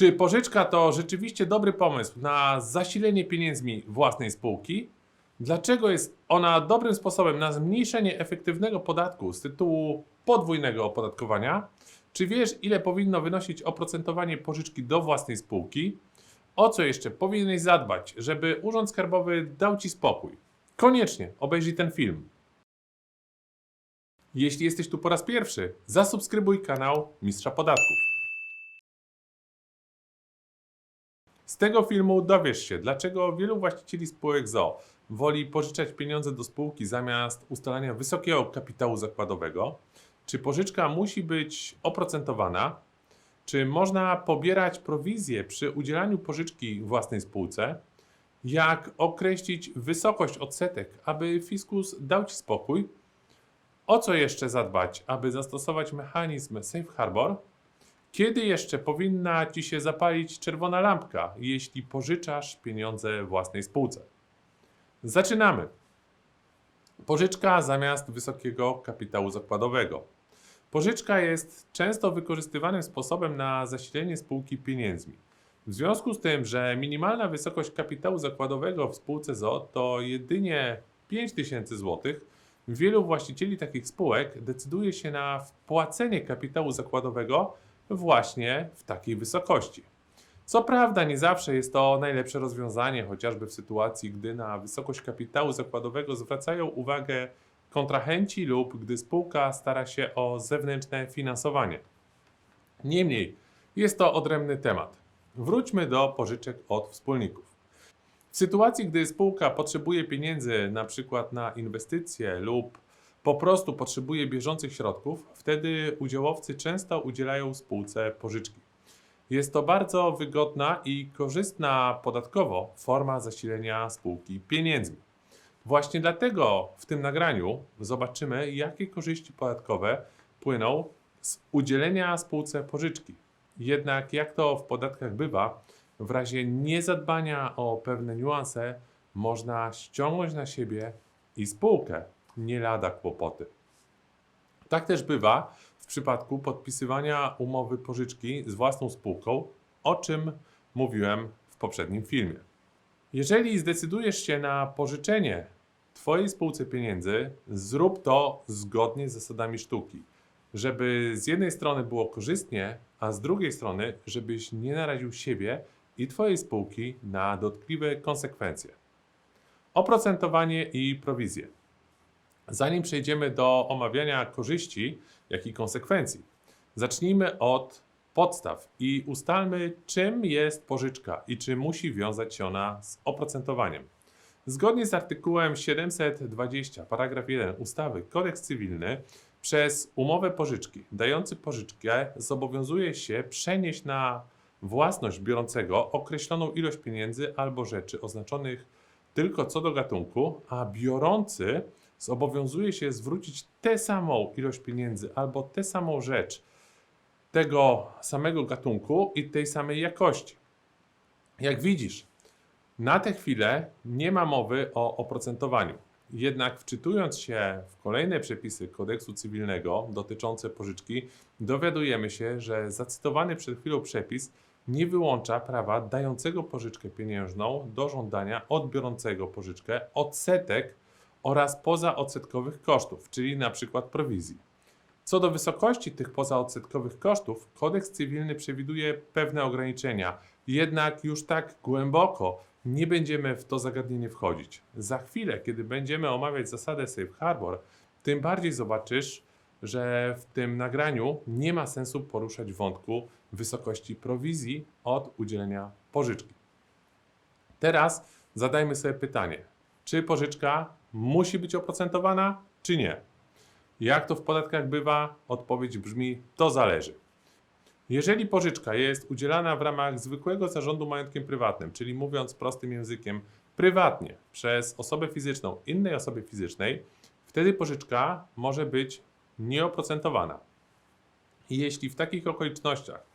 Czy pożyczka to rzeczywiście dobry pomysł na zasilenie pieniędzmi własnej spółki? Dlaczego jest ona dobrym sposobem na zmniejszenie efektywnego podatku z tytułu podwójnego opodatkowania? Czy wiesz, ile powinno wynosić oprocentowanie pożyczki do własnej spółki? O co jeszcze powinieneś zadbać, żeby Urząd Skarbowy dał Ci spokój? Koniecznie obejrzyj ten film. Jeśli jesteś tu po raz pierwszy, zasubskrybuj kanał Mistrza Podatków. Z tego filmu dowiesz się, dlaczego wielu właścicieli spółek ZO woli pożyczać pieniądze do spółki zamiast ustalania wysokiego kapitału zakładowego, czy pożyczka musi być oprocentowana, czy można pobierać prowizję przy udzielaniu pożyczki własnej spółce, jak określić wysokość odsetek, aby fiskus dał Ci spokój, o co jeszcze zadbać, aby zastosować mechanizm Safe Harbor, kiedy jeszcze powinna Ci się zapalić czerwona lampka, jeśli pożyczasz pieniądze własnej spółce? Zaczynamy. Pożyczka zamiast wysokiego kapitału zakładowego. Pożyczka jest często wykorzystywanym sposobem na zasilenie spółki pieniędzmi. W związku z tym, że minimalna wysokość kapitału zakładowego w spółce ZO to jedynie 5000 zł, wielu właścicieli takich spółek decyduje się na wpłacenie kapitału zakładowego właśnie w takiej wysokości. Co prawda, nie zawsze jest to najlepsze rozwiązanie, chociażby w sytuacji, gdy na wysokość kapitału zakładowego zwracają uwagę kontrahenci lub gdy spółka stara się o zewnętrzne finansowanie. Niemniej, jest to odrębny temat. Wróćmy do pożyczek od wspólników. W sytuacji, gdy spółka potrzebuje pieniędzy na przykład na inwestycje lub po prostu potrzebuje bieżących środków, wtedy udziałowcy często udzielają spółce pożyczki. Jest to bardzo wygodna i korzystna podatkowo forma zasilenia spółki pieniędzmi. Właśnie dlatego w tym nagraniu zobaczymy, jakie korzyści podatkowe płyną z udzielenia spółce pożyczki. Jednak, jak to w podatkach bywa, w razie niezadbania o pewne niuanse można ściągnąć na siebie i spółkę nie lada kłopoty. Tak też bywa w przypadku podpisywania umowy pożyczki z własną spółką, o czym mówiłem w poprzednim filmie. Jeżeli zdecydujesz się na pożyczenie Twojej spółce pieniędzy, zrób to zgodnie z zasadami sztuki, żeby z jednej strony było korzystnie, a z drugiej strony, żebyś nie naraził siebie i Twojej spółki na dotkliwe konsekwencje. Oprocentowanie i prowizje. Zanim przejdziemy do omawiania korzyści, jak i konsekwencji, zacznijmy od podstaw i ustalmy, czym jest pożyczka i czy musi wiązać się ona z oprocentowaniem. Zgodnie z artykułem 720, paragraf 1 ustawy Kodeks Cywilny, przez umowę pożyczki dający pożyczkę zobowiązuje się przenieść na własność biorącego określoną ilość pieniędzy albo rzeczy oznaczonych tylko co do gatunku, a biorący zobowiązuje się zwrócić tę samą ilość pieniędzy albo tę samą rzecz tego samego gatunku i tej samej jakości. Jak widzisz, na tę chwilę nie ma mowy o oprocentowaniu. Jednak wczytując się w kolejne przepisy kodeksu cywilnego dotyczące pożyczki, dowiadujemy się, że zacytowany przed chwilą przepis nie wyłącza prawa dającego pożyczkę pieniężną do żądania od biorącego pożyczkę odsetek oraz pozaodsetkowych kosztów, czyli przykład prowizji. Co do wysokości tych pozaodsetkowych kosztów, kodeks cywilny przewiduje pewne ograniczenia, jednak już tak głęboko nie będziemy w to zagadnienie wchodzić. Za chwilę, kiedy będziemy omawiać zasadę Safe Harbor, tym bardziej zobaczysz, że w tym nagraniu nie ma sensu poruszać wątku wysokości prowizji od udzielenia pożyczki. Teraz zadajmy sobie pytanie, czy pożyczka musi być oprocentowana, czy nie? Jak to w podatkach bywa? Odpowiedź brzmi: to zależy. Jeżeli pożyczka jest udzielana w ramach zwykłego zarządu majątkiem prywatnym, czyli mówiąc prostym językiem, prywatnie przez osobę fizyczną innej osoby fizycznej, wtedy pożyczka może być nieoprocentowana. Jeśli w takich okolicznościach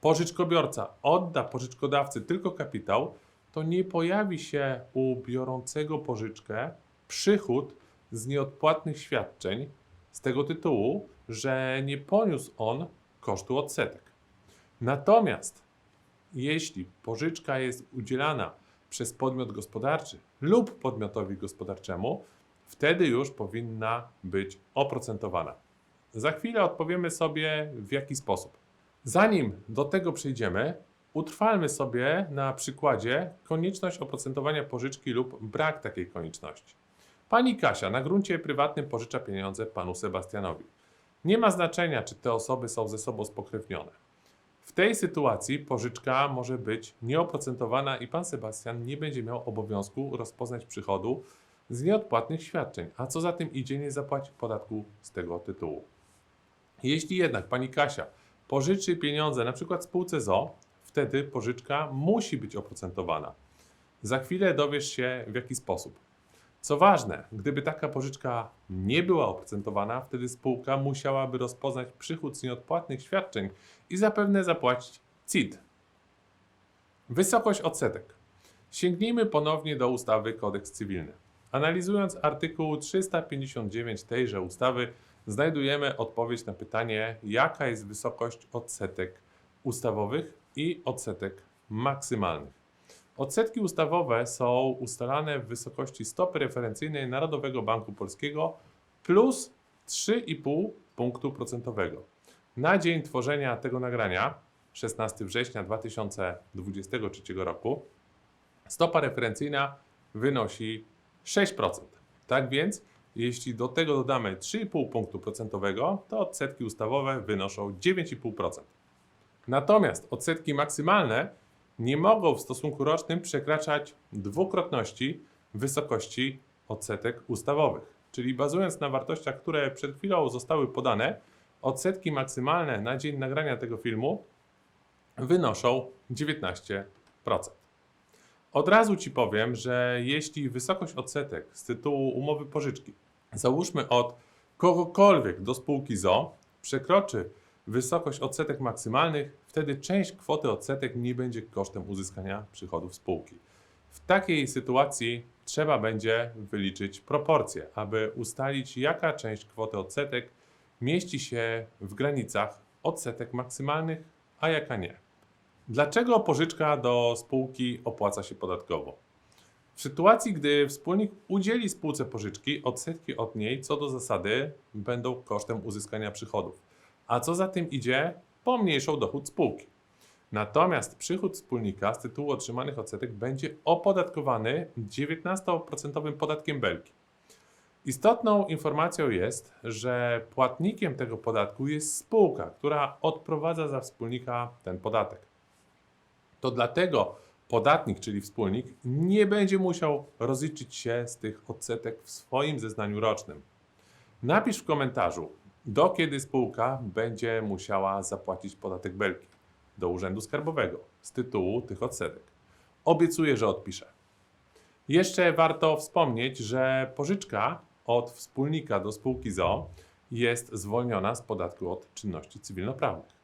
pożyczkobiorca odda pożyczkodawcy tylko kapitał, to nie pojawi się u biorącego pożyczkę przychód z nieodpłatnych świadczeń z tego tytułu, że nie poniósł on kosztu odsetek. Natomiast jeśli pożyczka jest udzielana przez podmiot gospodarczy lub podmiotowi gospodarczemu, wtedy już powinna być oprocentowana. Za chwilę odpowiemy sobie w jaki sposób. Zanim do tego przejdziemy, utrwalmy sobie na przykładzie konieczność oprocentowania pożyczki lub brak takiej konieczności. Pani Kasia na gruncie prywatnym pożycza pieniądze panu Sebastianowi. Nie ma znaczenia, czy te osoby są ze sobą spokrewnione. W tej sytuacji pożyczka może być nieoprocentowana i pan Sebastian nie będzie miał obowiązku rozpoznać przychodu z nieodpłatnych świadczeń, a co za tym idzie, nie zapłaci podatku z tego tytułu. Jeśli jednak pani Kasia pożyczy pieniądze na przykład spółce ZO, wtedy pożyczka musi być oprocentowana. Za chwilę dowiesz się w jaki sposób. Co ważne, gdyby taka pożyczka nie była oprocentowana, wtedy spółka musiałaby rozpoznać przychód z nieodpłatnych świadczeń i zapewne zapłacić CIT. Wysokość odsetek. Sięgnijmy ponownie do ustawy Kodeks Cywilny. Analizując artykuł 359 tejże ustawy, znajdujemy odpowiedź na pytanie, jaka jest wysokość odsetek ustawowych i odsetek maksymalnych. Odsetki ustawowe są ustalane w wysokości stopy referencyjnej Narodowego Banku Polskiego plus 3,5 punktu procentowego. Na dzień tworzenia tego nagrania, 16 września 2023 roku, stopa referencyjna wynosi 6%. Tak więc, jeśli do tego dodamy 3,5 punktu procentowego, to odsetki ustawowe wynoszą 9,5%. Natomiast odsetki maksymalne nie mogą w stosunku rocznym przekraczać dwukrotności wysokości odsetek ustawowych. Czyli bazując na wartościach, które przed chwilą zostały podane, odsetki maksymalne na dzień nagrania tego filmu wynoszą 19%. Od razu Ci powiem, że jeśli wysokość odsetek z tytułu umowy pożyczki, załóżmy od kogokolwiek do spółki ZO, przekroczy wysokość odsetek maksymalnych, wtedy część kwoty odsetek nie będzie kosztem uzyskania przychodów spółki. W takiej sytuacji trzeba będzie wyliczyć proporcje, aby ustalić, jaka część kwoty odsetek mieści się w granicach odsetek maksymalnych, a jaka nie. Dlaczego pożyczka do spółki opłaca się podatkowo? W sytuacji, gdy wspólnik udzieli spółce pożyczki, odsetki od niej co do zasady będą kosztem uzyskania przychodów a co za tym idzie, pomniejszą dochód spółki. Natomiast przychód wspólnika z tytułu otrzymanych odsetek będzie opodatkowany 19% podatkiem belki. Istotną informacją jest, że płatnikiem tego podatku jest spółka, która odprowadza za wspólnika ten podatek. To dlatego podatnik, czyli wspólnik, nie będzie musiał rozliczyć się z tych odsetek w swoim zeznaniu rocznym. Napisz w komentarzu, do kiedy spółka będzie musiała zapłacić podatek belki do Urzędu Skarbowego z tytułu tych odsetek. Obiecuję, że odpiszę. Jeszcze warto wspomnieć, że pożyczka od wspólnika do spółki ZO jest zwolniona z podatku od czynności cywilnoprawnych.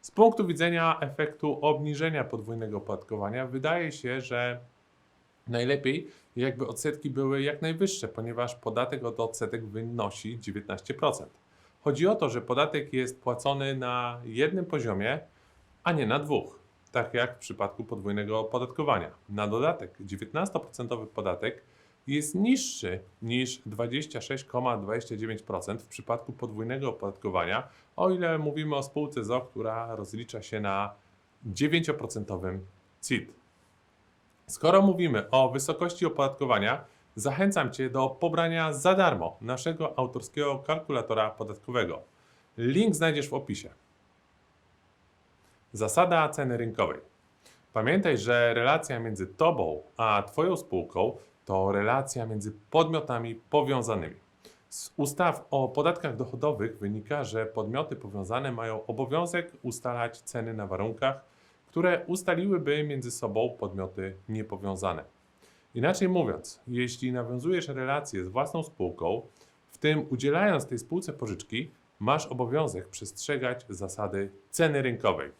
Z punktu widzenia efektu obniżenia podwójnego opodatkowania wydaje się, że najlepiej jakby odsetki były jak najwyższe, ponieważ podatek od odsetek wynosi 19%. Chodzi o to, że podatek jest płacony na jednym poziomie, a nie na dwóch, tak jak w przypadku podwójnego opodatkowania. Na dodatek 19% podatek jest niższy niż 26,29% w przypadku podwójnego opodatkowania, o ile mówimy o spółce ZO, która rozlicza się na 9% CIT. Skoro mówimy o wysokości opodatkowania, zachęcam Cię do pobrania za darmo naszego autorskiego kalkulatora podatkowego. Link znajdziesz w opisie. Zasada ceny rynkowej. Pamiętaj, że relacja między Tobą a Twoją spółką to relacja między podmiotami powiązanymi. Z ustaw o podatkach dochodowych wynika, że podmioty powiązane mają obowiązek ustalać ceny na warunkach, które ustaliłyby między sobą podmioty niepowiązane. Inaczej mówiąc, jeśli nawiązujesz relacje z własną spółką, w tym udzielając tej spółce pożyczki, masz obowiązek przestrzegać zasady ceny rynkowej.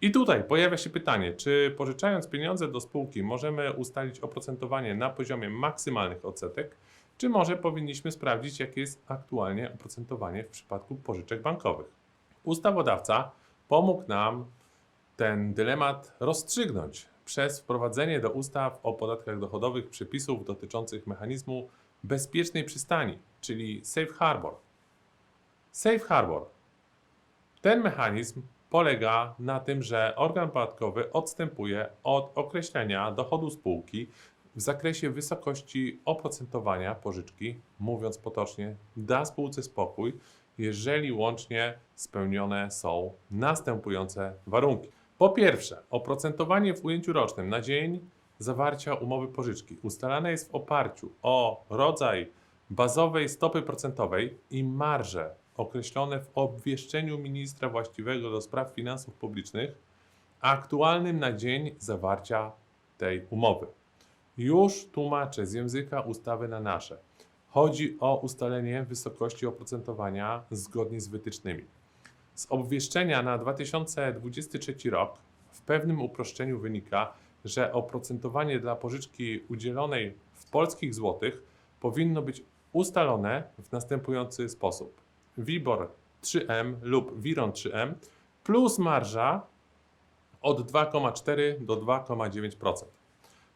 I tutaj pojawia się pytanie, czy pożyczając pieniądze do spółki możemy ustalić oprocentowanie na poziomie maksymalnych odsetek, czy może powinniśmy sprawdzić, jakie jest aktualnie oprocentowanie w przypadku pożyczek bankowych. Ustawodawca pomógł nam ten dylemat rozstrzygnąć przez wprowadzenie do ustaw o podatkach dochodowych przepisów dotyczących mechanizmu bezpiecznej przystani, czyli Safe Harbor. Safe Harbor. Ten mechanizm polega na tym, że organ podatkowy odstępuje od określenia dochodu spółki w zakresie wysokości oprocentowania pożyczki, mówiąc potocznie, da spółce spokój, jeżeli łącznie spełnione są następujące warunki. Po pierwsze, oprocentowanie w ujęciu rocznym na dzień zawarcia umowy pożyczki ustalane jest w oparciu o rodzaj bazowej stopy procentowej i marże określone w obwieszczeniu ministra właściwego do spraw finansów publicznych, aktualnym na dzień zawarcia tej umowy. Już tłumaczę z języka ustawy na nasze. Chodzi o ustalenie wysokości oprocentowania zgodnie z wytycznymi. Z obwieszczenia na 2023 rok w pewnym uproszczeniu wynika, że oprocentowanie dla pożyczki udzielonej w polskich złotych powinno być ustalone w następujący sposób. WIBOR 3M lub WIRON 3M plus marża od 2,4 do 2,9%.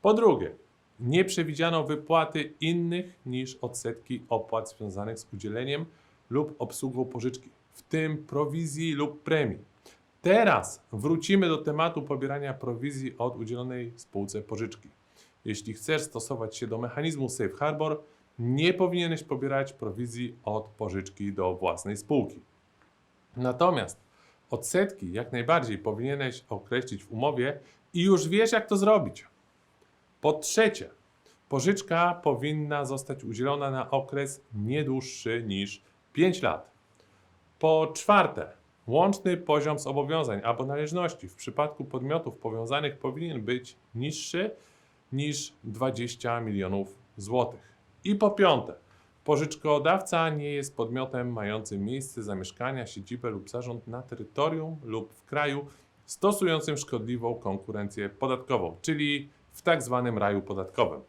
Po drugie, nie przewidziano wypłaty innych niż odsetki opłat związanych z udzieleniem lub obsługą pożyczki, w tym prowizji lub premii. Teraz wrócimy do tematu pobierania prowizji od udzielonej spółce pożyczki. Jeśli chcesz stosować się do mechanizmu Safe Harbor, nie powinieneś pobierać prowizji od pożyczki do własnej spółki. Natomiast odsetki jak najbardziej powinieneś określić w umowie i już wiesz, jak to zrobić. Po trzecie, pożyczka powinna zostać udzielona na okres nie dłuższy niż 5 lat. Po czwarte, łączny poziom zobowiązań albo należności w przypadku podmiotów powiązanych powinien być niższy niż 20 milionów złotych. I po piąte, pożyczkodawca nie jest podmiotem mającym miejsce zamieszkania, siedzibę lub zarząd na terytorium lub w kraju stosującym szkodliwą konkurencję podatkową, czyli w tak zwanym raju podatkowym.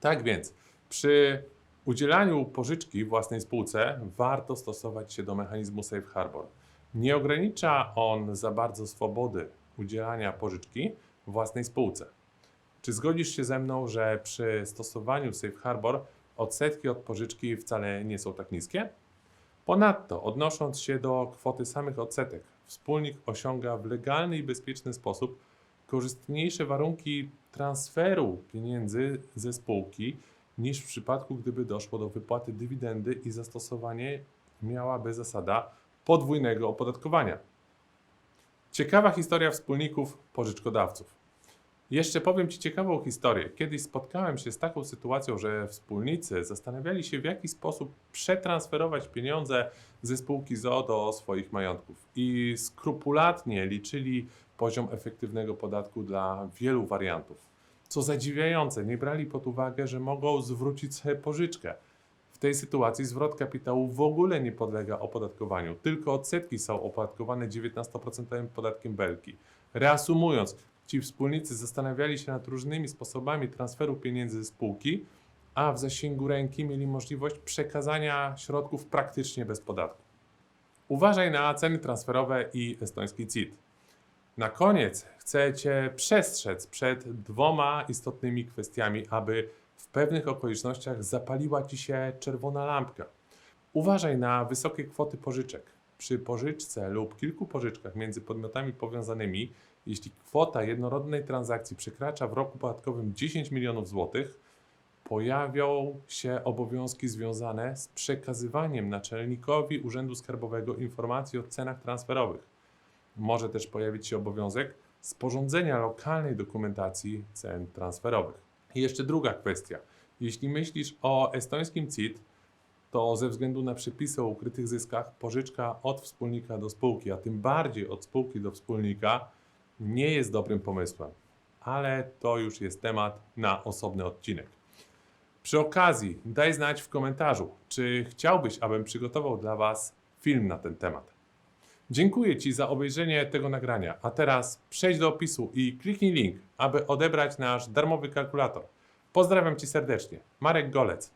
Tak więc przy udzielaniu pożyczki własnej spółce warto stosować się do mechanizmu Safe Harbor. Nie ogranicza on za bardzo swobody udzielania pożyczki własnej spółce. Czy zgodzisz się ze mną, że przy stosowaniu Safe Harbor odsetki od pożyczki wcale nie są tak niskie? Ponadto, odnosząc się do kwoty samych odsetek, wspólnik osiąga w legalny i bezpieczny sposób korzystniejsze warunki transferu pieniędzy ze spółki niż w przypadku, gdyby doszło do wypłaty dywidendy i zastosowanie miałaby zasada podwójnego opodatkowania. Ciekawa historia wspólników pożyczkodawców. Jeszcze powiem Ci ciekawą historię. Kiedyś spotkałem się z taką sytuacją, że wspólnicy zastanawiali się, w jaki sposób przetransferować pieniądze ze spółki ZO do swoich majątków i skrupulatnie liczyli poziom efektywnego podatku dla wielu wariantów. Co zadziwiające, nie brali pod uwagę, że mogą zwrócić sobie pożyczkę. W tej sytuacji zwrot kapitału w ogóle nie podlega opodatkowaniu, tylko odsetki są opodatkowane 19% podatkiem belki. Reasumując, ci wspólnicy zastanawiali się nad różnymi sposobami transferu pieniędzy ze spółki, a w zasięgu ręki mieli możliwość przekazania środków praktycznie bez podatku. Uważaj na ceny transferowe i estoński CIT. Na koniec chcę Cię przestrzec przed dwoma istotnymi kwestiami, aby w pewnych okolicznościach zapaliła Ci się czerwona lampka. Uważaj na wysokie kwoty pożyczek. Przy pożyczce lub kilku pożyczkach między podmiotami powiązanymi, jeśli kwota jednorodnej transakcji przekracza w roku podatkowym 10 milionów złotych, pojawią się obowiązki związane z przekazywaniem naczelnikowi Urzędu Skarbowego informacji o cenach transferowych. Może też pojawić się obowiązek sporządzenia lokalnej dokumentacji cen transferowych. I jeszcze druga kwestia. Jeśli myślisz o estońskim CIT, to ze względu na przepisy o ukrytych zyskach pożyczka od wspólnika do spółki, a tym bardziej od spółki do wspólnika, nie jest dobrym pomysłem. Ale to już jest temat na osobny odcinek. Przy okazji, daj znać w komentarzu, czy chciałbyś, abym przygotował dla Was film na ten temat. Dziękuję Ci za obejrzenie tego nagrania, a teraz przejdź do opisu i kliknij link, aby odebrać nasz darmowy kalkulator. Pozdrawiam Cię serdecznie. Marek Golec.